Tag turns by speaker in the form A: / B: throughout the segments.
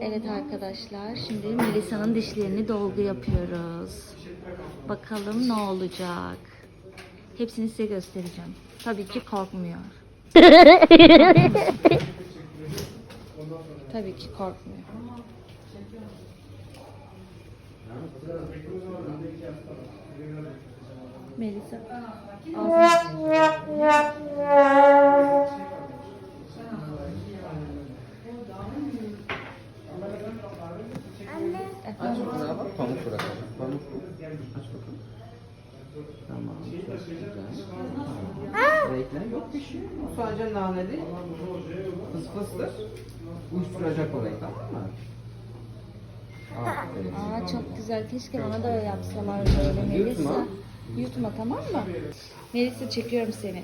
A: Evet arkadaşlar, şimdi Melisa'nın dişlerini dolgu yapıyoruz. Bakalım ne olacak. Hepsini size göstereceğim. Tabii ki korkmuyor. Tabii ki korkmuyor. Melisa. Ağzını
B: Aç bakalım bak. Pamuk bırakalım. Pamuk bu. Aç bakalım. Tamam. Çok güzel. Renkler yok bir şey. O sadece naneli. Fıs fıstır. Uyuşturacak orayı tamam mı? Aferin.
A: Aa çok güzel. Keşke bana da öyle yapsalar böyle Melisa.
B: Yutma.
A: Yutma tamam mı? Melisa çekiyorum seni.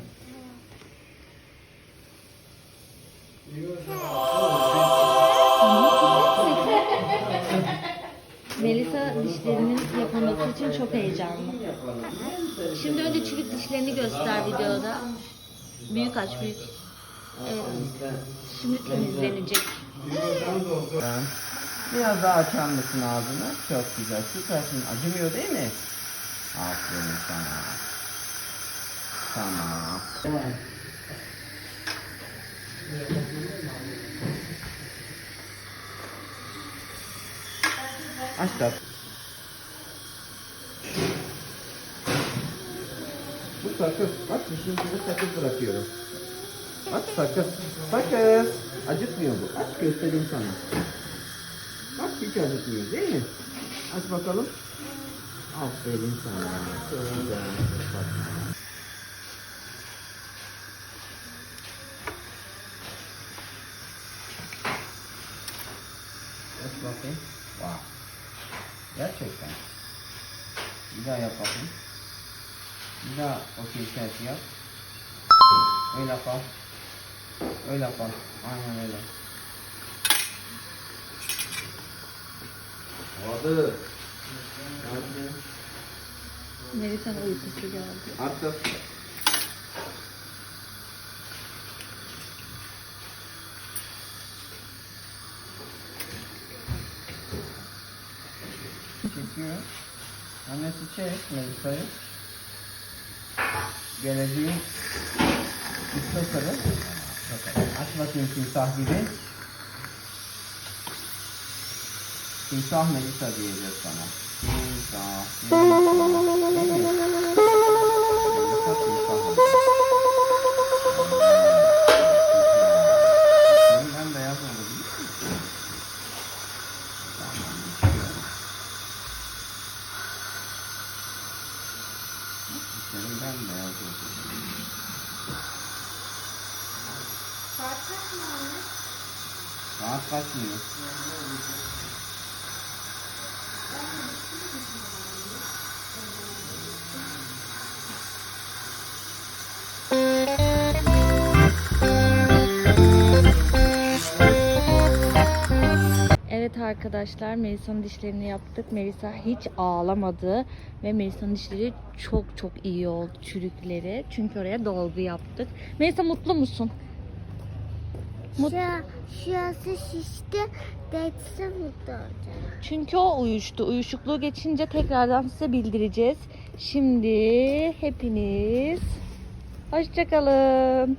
A: Melisa dişlerinin yapılması için çok heyecanlı. Şimdi önce çürük dişlerini göster videoda. Büyük aç büyük. Evet. Şimdi temizlenecek.
B: Biraz daha açar mısın ağzını? Çok güzel. Süpersin. Acımıyor değil mi? Aferin sana. Tamam. Aç da. Bu sakız. Bak dişin içinde sakız bırakıyorum. Bak sakız. Sakız. Acıtmıyor bu. Aç göstereyim sana. Bak hiç acıtmıyor değil mi? Aç bakalım. Aferin sana. Çok güzel. Bak. Aç bakayım. Vay. Gerçekten. Bir daha yap bakayım. Bir daha okey selfie yap. Öyle yapalım. Öyle yapalım. Aynen öyle. Hadi. Hadi.
A: Melisa'nın uykusu geldi.
B: Artık. Çekiyor. Annesi çek Melisa'yı. Geleceğin. Bakalım. Aç bakayım timsah gibi. Timsah Melisa diyeceğiz sana. Timsah. Melisa. Senin ben beyaz oldu. Saat kaçmıyor.
A: Evet arkadaşlar Melisa'nın dişlerini yaptık. Melisa hiç ağlamadı ve Melisa'nın dişleri çok çok iyi oldu çürükleri. Çünkü oraya dolgu yaptık. Melisa mutlu musun? Mut-
C: Şu, şurası şişti. Geçse mutlu olacak.
A: Çünkü o uyuştu. Uyuşukluğu geçince tekrardan size bildireceğiz. Şimdi hepiniz hoşçakalın.